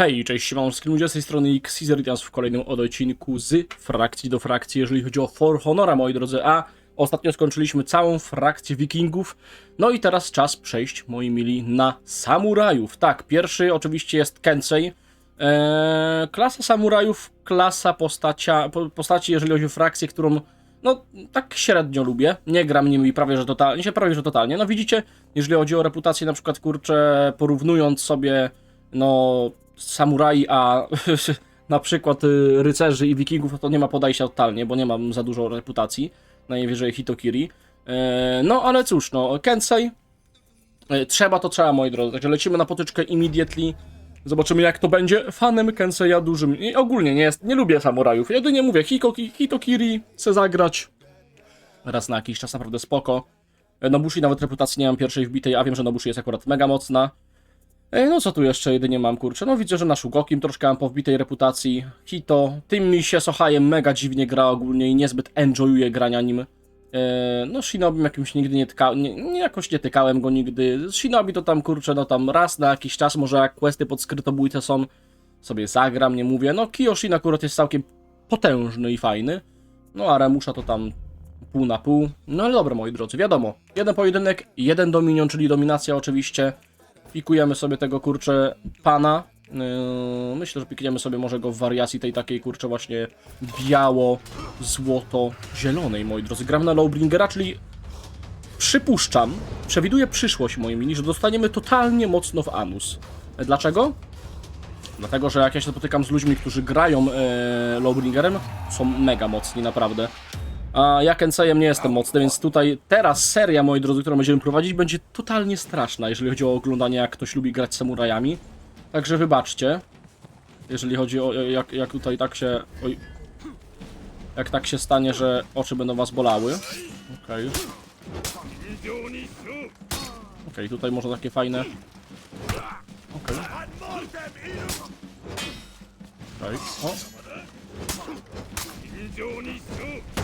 Hej, cześć, siemanowskim ludzie, z tej strony Xizeritas w kolejnym odcinku z frakcji do frakcji, jeżeli chodzi o For Honora, moi drodzy, a ostatnio skończyliśmy całą frakcję wikingów, no i teraz czas przejść, moi mili, na samurajów. Tak, pierwszy oczywiście jest Kensei, eee, klasa samurajów, klasa postacia, po, postaci, jeżeli chodzi o frakcję, którą no, tak średnio lubię. Nie gram nimi prawie, że totalnie, się prawie, że totalnie. No widzicie, jeżeli chodzi o reputację, na przykład, kurczę, porównując sobie, no, samurai, a na przykład y, rycerzy i wikingów, to nie ma podejścia totalnie, bo nie mam za dużo reputacji. Najwyżej Hitokiri. E, no, ale cóż, no, Kensei, e, trzeba to trzeba, moi drodzy. Także lecimy na potyczkę immediately. Zobaczymy jak to będzie. Fanem Kenseya dużym. I ogólnie nie jest, nie lubię samurajów. Jedynie mówię, Hikoki, Hitokiri chcę zagrać. Raz na jakiś czas naprawdę spoko. E, Nobushi nawet reputacji nie mam pierwszej wbitej, a wiem, że Nobushi jest akurat mega mocna. No co tu jeszcze jedynie mam, kurczę? No widzę, że na Shugokim troszkę mam po wbitej reputacji. Hito, tym mi się Sohajem mega dziwnie gra ogólnie i niezbyt enjoyuje grania nim. E, No Shinobim jakimś nigdy nie tykałem, nie, nie, jakoś nie tykałem go nigdy. Shinobi to tam, kurczę, no tam raz na jakiś czas, może jak questy pod skrytobójce są, sobie zagram, nie mówię. No Kiyoshin akurat jest całkiem potężny i fajny. No a Remusza to tam pół na pół. No ale dobra, moi drodzy, wiadomo. Jeden pojedynek, jeden dominion, czyli dominacja oczywiście. Pikujemy sobie tego kurczę pana. Yy, myślę, że pikniemy sobie może go w wariacji tej takiej kurczę właśnie biało-złoto-zielonej, moi drodzy. Gram na Lowbringera, czyli przypuszczam, przewiduję przyszłość, moi mili, że dostaniemy totalnie mocno w anus. E, Dlaczego? Dlatego, że jak ja się spotykam z ludźmi, którzy grają e, Lowbringerem, są mega mocni, naprawdę. Ja Kensejem nie jestem mocny, więc tutaj teraz seria, moi drodzy, którą będziemy prowadzić, będzie totalnie straszna, jeżeli chodzi o oglądanie, jak ktoś lubi grać samurajami. Także wybaczcie, jeżeli chodzi o jak, jak tutaj tak się... Oj, jak tak się stanie, że oczy będą was bolały. Okej. Okej, tutaj może takie fajne... Okej. Okej, o.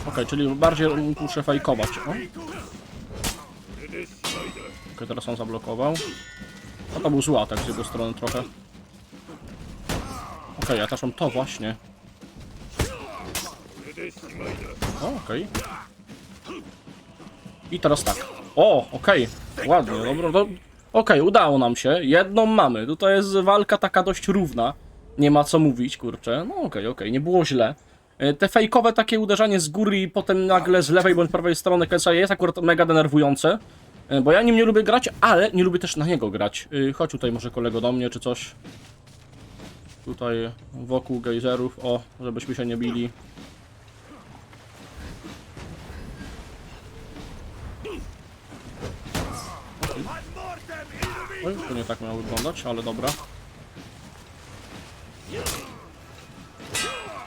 Okej, czyli bardziej muszę fajkować. O. Okej, teraz on zablokował. No to był zły atak z jego strony trochę. Okej, ja też mam to właśnie. Okej. I teraz tak. O, okej. Ładnie, dobra. Do... Okej, udało nam się. Jedną mamy. Tutaj jest walka taka dość równa. Nie ma co mówić, kurczę. No okej, okej, nie było źle. E, Te fejkowe takie uderzanie z góry i potem nagle z lewej bądź prawej strony Kensa jest akurat mega denerwujące. E, Bo ja nim nie lubię grać, ale nie lubię też na niego grać. E, Chodź tutaj może kolego do mnie czy coś. Tutaj wokół gejzerów, o, żebyśmy się nie bili. Oj, to nie tak miało wyglądać, ale dobra.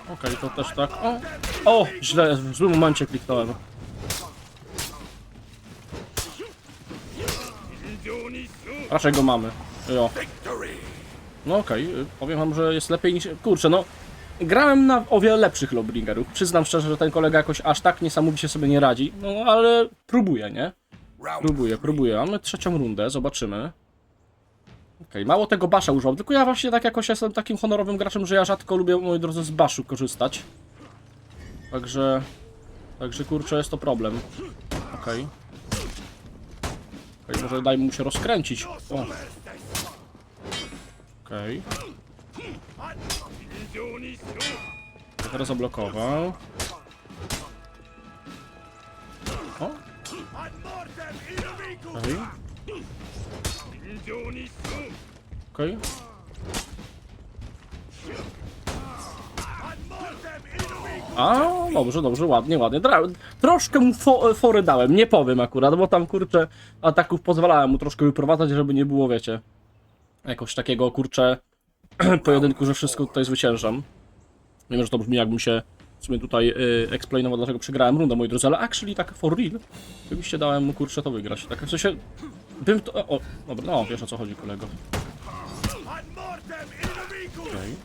Okej, to też tak. O! O! Źle, w złym momencie kliknąłem. Raczej go mamy. Jo. No okej, y, powiem wam, że jest lepiej niż... Kurczę, no... Grałem na o wiele lepszych Lobringerów. Przyznam szczerze, że ten kolega jakoś aż tak niesamowicie sobie nie radzi. No ale próbuję, nie? Próbuję, próbuję. Mamy trzecią rundę, zobaczymy. Okej, mało tego basza użyłam, tylko ja właśnie tak jakoś jestem takim honorowym graczem, że ja rzadko lubię, moi drodzy, z baszu korzystać. Także... Także kurczę, jest to problem. Okej. Okej, może daj mu się rozkręcić. O. Okej. Teraz zablokował. O. Okej. Okej. A, dobrze, dobrze, ładnie, ładnie. Dra troszkę mu fo fory dałem, nie powiem akurat, bo tam kurczę ataków pozwalałem mu troszkę wyprowadzać, żeby nie było, wiecie, jakoś takiego kurczę pojedynku, że wszystko tutaj zwyciężam. Wiem, że to brzmi jakbym się w sumie tutaj y, explainował, dlaczego przegrałem rundę, moi drodzy, ale actually tak for real, oczywiście dałem mu kurczę to wygrać. Tak w sensie, Bym to... O, dobra, no wiesz o co chodzi, kolego. Okej.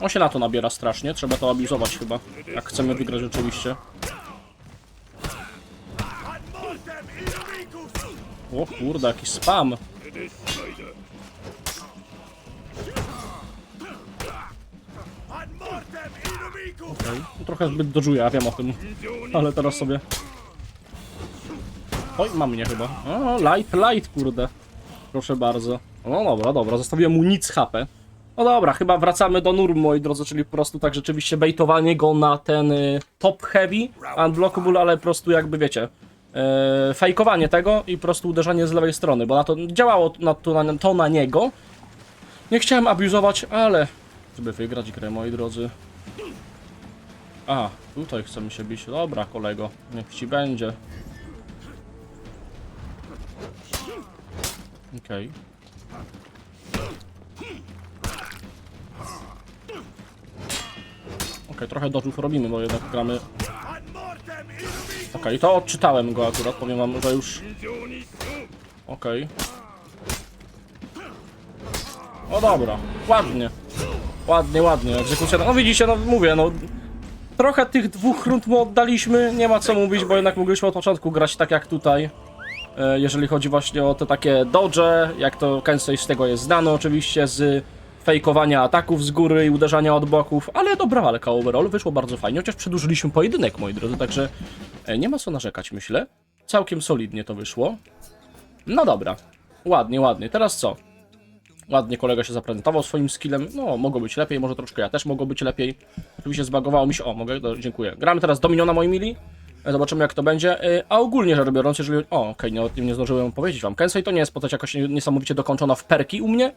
On się na to nabiera strasznie, trzeba to abuzować chyba, jak chcemy wygrać oczywiście. O kurde, jaki spam! Okay. Trochę zbyt dożuję, ja wiem o tym, ale teraz sobie Oj, ma mnie chyba. O, light, light, kurde. Proszę bardzo. No dobra, dobra, zostawiłem mu nic HP. No dobra, chyba wracamy do norm, moi drodzy, czyli po prostu tak rzeczywiście baitowanie go na ten y, top heavy unblockable, ale po prostu jakby wiecie, e, fejkowanie tego i po prostu uderzanie z lewej strony, bo na to działało na to, na, to na niego. Nie chciałem abuzować, ale żeby wygrać grę, moi drodzy. A, tutaj chcemy się bić. Dobra, kolego, niech ci będzie. Okej. Okej, trochę dodżów robimy, bo jednak gramy... Okej, to odczytałem go akurat, powiem wam, że już... Okej. O dobra, ładnie. Ładnie, ładnie, egzekucja... No widzicie, no mówię, no... Trochę tych dwóch rund mu oddaliśmy, nie ma co mówić, bo jednak mogliśmy od początku grać tak jak tutaj. E, jeżeli chodzi właśnie o te takie dodge, jak to Kensei z tego jest znany oczywiście, z fejkowania ataków z góry i uderzania od boków, ale dobra walka overall, wyszło bardzo fajnie, chociaż przedłużyliśmy pojedynek, moi drodzy, także e, nie ma co narzekać, myślę. Całkiem solidnie to wyszło. No dobra, ładnie, ładnie. Teraz co? Ładnie kolega się zaprezentował swoim skillem. No, mogło być lepiej, może troszkę ja też mogło być lepiej. Oczywiście zbagowało mi się. O, mogę? Dziękuję. Gramy teraz Dominiona, moi mili. Zobaczymy jak to będzie. E, A ogólnie rzecz biorąc, jeżeli... O, okej, nie, o tym nie zdążyłem powiedzieć wam. Kensei to nie jest postać jakoś niesamowicie dokończona w perki u mnie,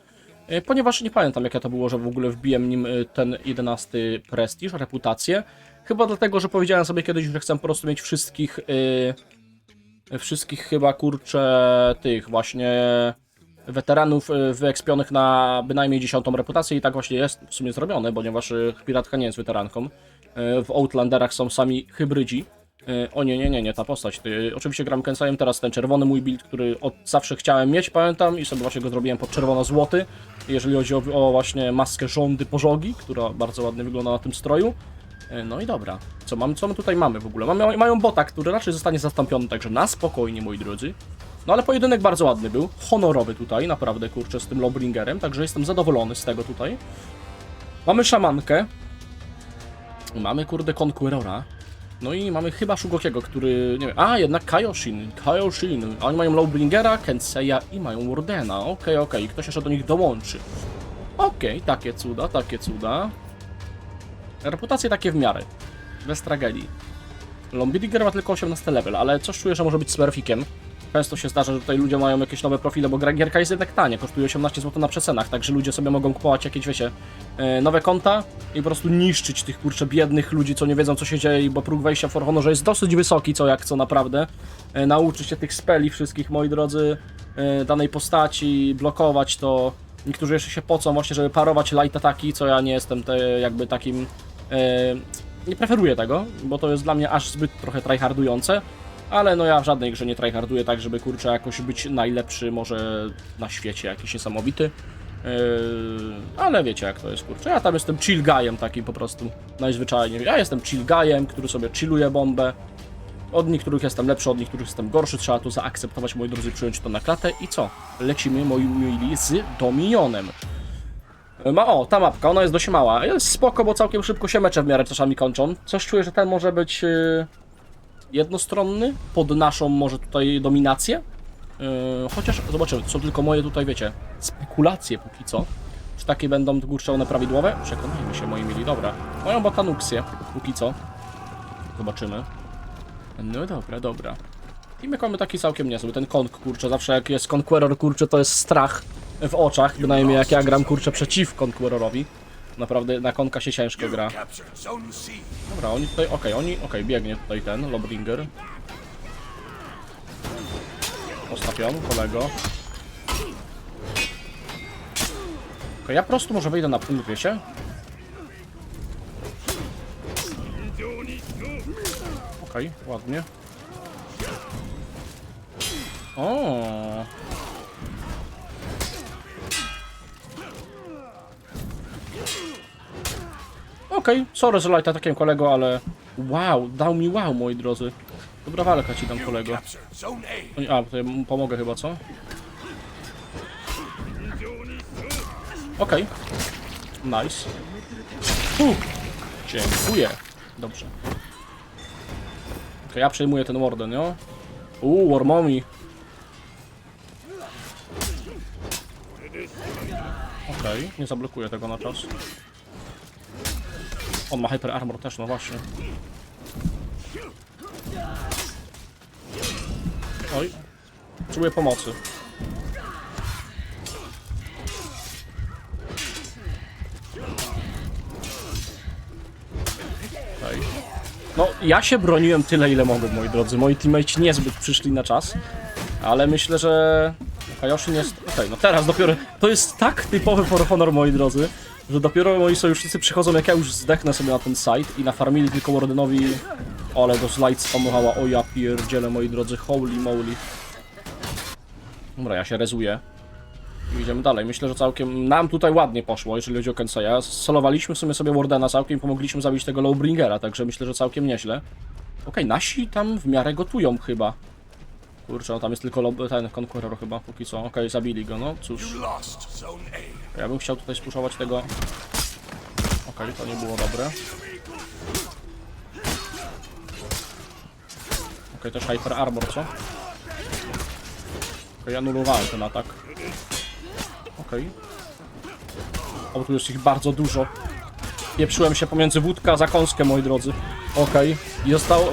e, ponieważ nie pamiętam jakie to było, że w ogóle wbiłem nim e, ten 11 prestiż, reputację. Chyba dlatego, że powiedziałem sobie kiedyś, że chcę po prostu mieć wszystkich... e, Wszystkich chyba, kurczę, tych właśnie weteranów y, wyekspionych na bynajmniej dziesiątą reputację i tak właśnie jest w sumie zrobione, ponieważ y, piratka nie jest weteranką. Y, W Outlanderach są sami hybrydzi. Y, O nie, nie, nie, nie, ta postać. Y, Oczywiście gram Kensajem, teraz ten czerwony mój build, który od zawsze chciałem mieć, pamiętam, i sobie właśnie go zrobiłem pod czerwono-złoty. Jeżeli chodzi o, o właśnie maskę rządy pożogi, która bardzo ładnie wygląda na tym stroju. Y, No i dobra. Co, mamy, co my tutaj mamy w ogóle? Mamy, mają bota, który raczej zostanie zastąpiony, także na spokojnie, moi drodzy. No ale pojedynek bardzo ładny był, honorowy tutaj, naprawdę kurczę, z tym Lobringerem, także jestem zadowolony z tego tutaj. Mamy szamankę. Mamy kurde Conquerora. No i mamy chyba Shugokiego, który, nie wiem, a jednak Kaioshin, Kaioshin. Oni mają Lowbringera, Kenseya i mają Wardena. Okej, okej, ktoś jeszcze do nich dołączy. Okej, takie cuda, takie cuda. Reputacje takie w miarę. Bez tragedii. Lombringer ma tylko 18 level, ale coś czuję, że może być smurfikiem. Często się zdarza, że tutaj ludzie mają jakieś nowe profile, bo gra- gierka jest jednak tania, kosztuje 18 zł na przecenach, także ludzie sobie mogą kupować jakieś, wiecie, e, nowe konta i po prostu niszczyć tych, kurczę, biednych ludzi, co nie wiedzą, co się dzieje, bo próg wejścia w For Honorze jest dosyć wysoki, co jak co naprawdę. E, Nauczyć się tych speli wszystkich, moi drodzy, e, danej postaci, blokować to. Niektórzy jeszcze się pocą właśnie, żeby parować light ataki, co ja nie jestem te, jakby takim... Nie preferuję tego, bo to jest dla mnie aż zbyt trochę tryhardujące. Ale no ja w żadnej grze nie tryharduję tak, żeby kurczę jakoś być najlepszy może na świecie, jakiś niesamowity. Yy, ale wiecie jak to jest kurczę. Ja tam jestem chill guyem taki po prostu. Najzwyczajniej. Ja jestem chill guyem, który sobie chilluje bombę. Od niektórych jestem lepszy, od niektórych jestem gorszy. Trzeba to zaakceptować, moi drodzy, przyjąć to na klatę. I co? Lecimy, moi mili, z Dominionem. Ma, o, ta mapka, ona jest dość mała. Jest spoko, bo całkiem szybko się mecze w miarę czasami kończą. Coś czuję, że ten może być yy, jednostronny, pod naszą może tutaj dominację. Yy, chociaż zobaczymy, to są tylko moje tutaj, wiecie, spekulacje póki co. Czy takie będą, kurczę, one prawidłowe? Przekonajmy się, moi mili, dobra. Mają botanuksję, póki co. Zobaczymy. No dobra, dobra. I my mamy taki całkiem niezły, ten Kong, kurczę, zawsze jak jest Conqueror, kurczę, to jest strach w oczach, bynajmniej jak ja gram, kurczę, przeciw Conquerorowi. Naprawdę na Konka się ciężko gra. Dobra, oni tutaj, okej, oni, okej, biegnie tutaj ten, Lobringer. Ostatnią, kolego. Okej, ja po prostu może wyjdę na punkt, wiecie? Okej, ładnie. O. Okej, sorry za light kolego, ale... Wow, dał mi wow, moi drodzy. Dobra walka ci dam kolego. Zone A. Mu pomogę chyba, co? Okej. Nice. Uh, dziękuję. Dobrze. Okej, ja przejmuję ten warden, jo? Uuu, Wormomi. Okej, nie zablokuję tego na czas. On ma Hyper Armor też, no właśnie. Oj. Potrzebuję pomocy. No, ja się broniłem tyle, ile mogłem, moi drodzy. Moi teammates niezbyt przyszli na czas, ale myślę, że Hayoshi nie jest... Okej, no teraz dopiero... To jest tak typowy For Honor, moi drodzy, że dopiero moi sojusznicy przychodzą, jak ja już zdechnę sobie na ten site i nafarmili tylko Wardenowi... Ale go slajd spamuchała, o ja pierdzielę, moi drodzy, holy moly. Dobra, ja się rezuję. Idziemy dalej. Myślę, że całkiem nam tutaj ładnie poszło, jeżeli chodzi o Kenseya. Solowaliśmy w sumie sobie Wardena całkiem, pomogliśmy zabić tego Lowbringera, także myślę, że całkiem nieźle. Okej, nasi tam w miarę gotują chyba. Kurczę, no tam jest tylko lob, ten Conqueror chyba, póki co. Okej, zabili go, no cóż. Ja bym chciał tutaj spuszować tego... Okej, to nie było dobre. Okej, też Hyper Armor, co? Okej, anulowałem ten atak. Okej. O, tu jest ich bardzo dużo. Pieprzyłem się pomiędzy wódka a zakąskę, moi drodzy. Okej. I zostało...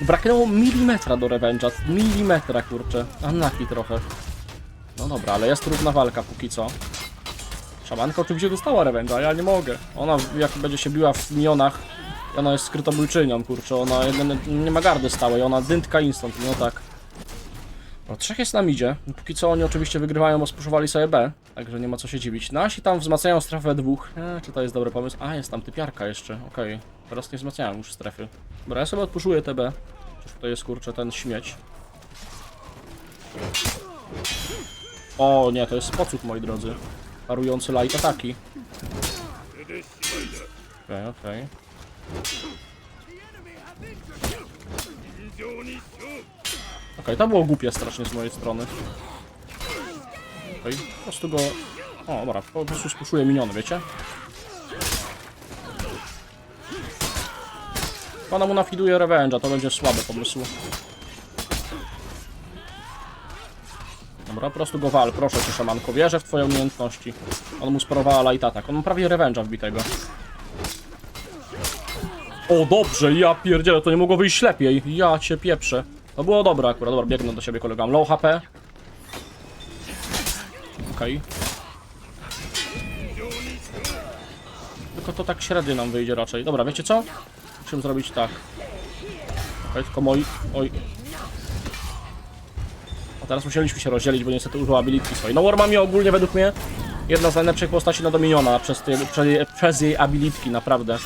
Braknęło milimetra do Revenge'a. Milimetra, kurczę. Unlucky trochę. No dobra, ale jest równa walka póki co. Szamanka oczywiście dostała Revenge'a, a ja nie mogę. Ona jak będzie się biła w minionach, ona jest skrytobójczynią, kurczę, ona nie ma gardy stałej, ona dyntka instant, no tak. O, trzech jest na midzie. Póki co oni oczywiście wygrywają, bo spuszowali sobie B, także nie ma co się dziwić. Nasi tam wzmacniają strefę dwóch. E, czy to jest dobry pomysł? A, jest tam typiarka jeszcze, okej. Teraz nie wzmacniają już strefy. Dobra, ja sobie odpuszuję TB. Przecież tutaj jest, kurczę, ten śmieć. O nie, to jest pocup, moi drodzy. Parujący light ataki. Okej, okej. Okej, to było głupie strasznie z mojej strony. Okej, po prostu go... O, dobra, po prostu spuszuję miniony, wiecie? Ona mu nafiduje Revenge'a, to będzie słaby pomysł. Dobra, po prostu go wal, proszę cię szamanko, wierzę w twoje umiejętności. On mu sparowała light attack, on ma prawie Revenge'a wbitego. O, dobrze, ja pierdzielę, to nie mogło wyjść lepiej. Ja cię pieprzę. To było dobre akurat, dobra, biegnę do siebie kolegam. Low HP. Okej. Tylko to tak średnio nam wyjdzie raczej. Dobra, wiecie co? Musimy zrobić tak. Okej, tylko moi... Oj. Teraz musieliśmy się rozdzielić, bo niestety użyła abilitki swojej. No Warmami ogólnie według mnie jedna z najlepszych postaci na Dominiona przez, ty, przez, jej, przez jej abilitki, naprawdę.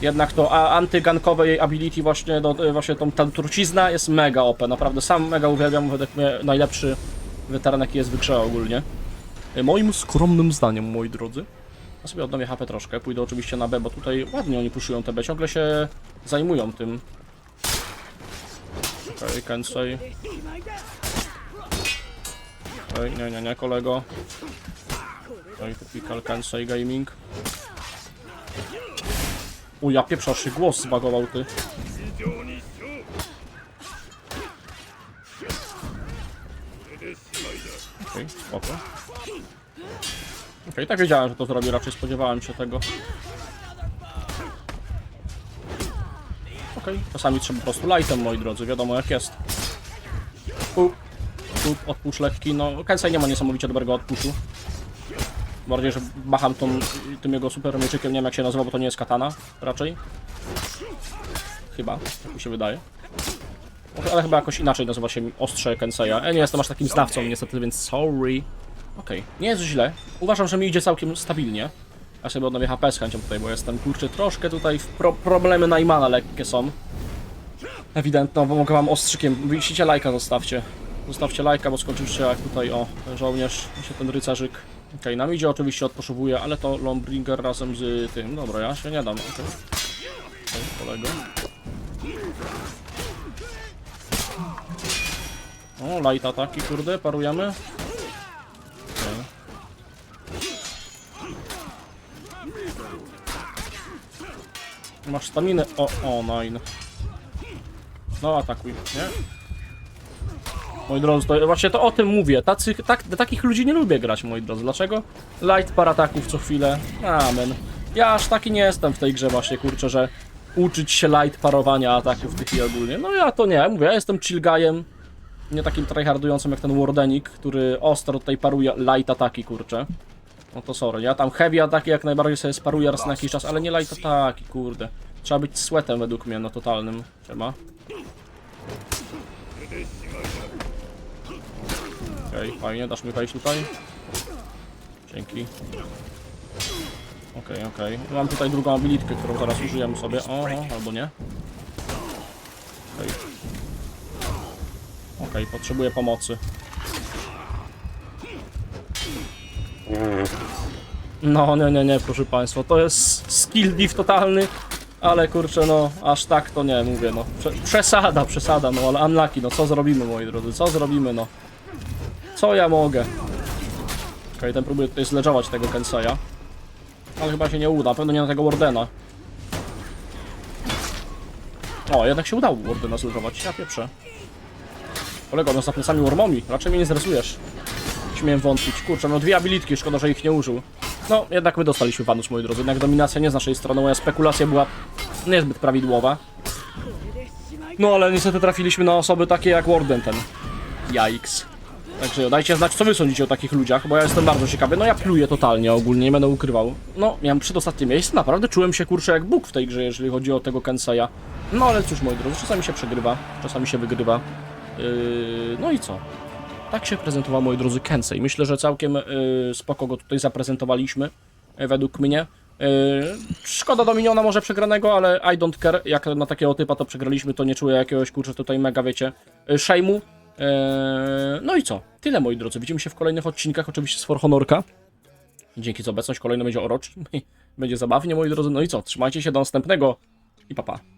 Jednak to antygankowe jej ability właśnie, do, właśnie tą, ta trucizna jest mega OP, naprawdę sam mega uwielbiam, według mnie najlepszy weteran jaki jest w grze ogólnie. E, Moim skromnym zdaniem, moi drodzy. Ja sobie odnowię HP troszkę, pójdę oczywiście na B, bo tutaj ładnie oni puszują te B, ciągle się zajmują tym. Okej, okay, Kensei. Okej, nie, nie, nie, kolego. Okej, typical Kensei Gaming. U, ja pieprza, aż się głos zbagował, ty. Okej, okay, spoko. Okej, tak wiedziałem, że to zrobi, raczej spodziewałem się tego. Okej, czasami trzeba po prostu lightem, moi drodzy, wiadomo jak jest. Up, up, odpusz lekki, no Kensei nie ma niesamowicie dobrego odpuszu. Bardziej, że macham tą, tym jego super mieczykiem, nie wiem jak się nazywa, bo to nie jest katana, raczej. Chyba, tak mi się wydaje. Ale chyba jakoś inaczej nazywa się ostrze Kenseya. Ja nie jestem aż takim znawcą niestety, więc sorry. Okej, nie jest źle. Uważam, że mi idzie całkiem stabilnie. Ja sobie odnowię HP z chęcią tutaj, bo jestem, kurczę, troszkę tutaj pro problemy Najmana lekkie są. Ewidentno, bo mogę wam ostrzykiem. Wisicie lajka, zostawcie. Zostawcie lajka, bo skończył się jak tutaj, o, żołnierz, się ten rycerzyk. Okej, okay, nam idzie oczywiście odposzowuje, ale to Lombringer razem z tym. Dobra, ja się nie dam. Okay. okay, kolego. O, light ataki, kurde, parujemy. Okay. Masz staminę. O, o, nine. No, atakuj, nie? Moi drodzy, to właśnie to o tym mówię. Tacy, tak, takich ludzi nie lubię grać, moi drodzy. Dlaczego? Light par ataków co chwilę. Amen. Ja aż taki nie jestem w tej grze właśnie, kurczę, że uczyć się light parowania ataków tych i ogólnie. No ja to nie, mówię, ja jestem chill guyem. Nie takim tryhardującym jak ten Wardenik, który ostro tutaj paruje light ataki, kurczę. No to sorry, ja tam heavy ataki jak najbardziej sobie sparuję raz na jakiś czas, ale nie light ataki, kurde. Trzeba być sweatem według mnie na totalnym. Siema. Okej, fajnie, dasz mi wejść tutaj? Dzięki. Okej, okej. Mam tutaj drugą abilitkę, którą zaraz użyjemy sobie. Oho, albo nie. Okej. Okej, potrzebuję pomocy. No, nie, nie, nie, proszę państwa, to jest skill div totalny, ale kurczę, no, aż tak to nie, mówię, no, prze przesada, przesada, no, ale unlucky, no, co zrobimy, moi drodzy, co zrobimy, no. Co ja mogę? Okej, ten próbuje tutaj zledżować tego Kenseya. Ale chyba się nie uda, pewno nie na tego Wardena. O, jednak się udało Wardena zledżować, ja pieprzę. Kolego, no za plecami raczej mnie nie zresujesz. Śmiem wątpić. Kurczę, no dwie abilitki, szkoda, że ich nie użył. No, jednak my dostaliśmy vanus, moi drodzy. Jednak dominacja nie z naszej strony, moja spekulacja była niezbyt prawidłowa. No, ale niestety trafiliśmy na osoby takie jak Warden ten. Jajks. Także dajcie znać, co wy sądzicie o takich ludziach, bo ja jestem bardzo ciekawy. No ja pluję totalnie ogólnie, nie będę ukrywał. No, miałem przedostatnie miejsce, naprawdę czułem się kurczę jak Bóg w tej grze, jeżeli chodzi o tego Kenseya. No ale cóż, moi drodzy, czasami się przegrywa, czasami się wygrywa. Yy, no i co? Tak się prezentował, moi drodzy, Kensei. Myślę, że całkiem yy, spoko go tutaj zaprezentowaliśmy, yy, według mnie. Yy, szkoda Dominiona może przegranego, ale I don't care. Jak na takiego typa to przegraliśmy, to nie czuję jakiegoś, kurczę, tutaj mega, wiecie, yy, shame'u. Yy, no i co? Tyle, moi drodzy. Widzimy się w kolejnych odcinkach, oczywiście z For Honorka. Dzięki za obecność. Kolejny będzie oroczny. Będzie zabawnie, moi drodzy. No i co? Trzymajcie się do następnego i papa. Pa.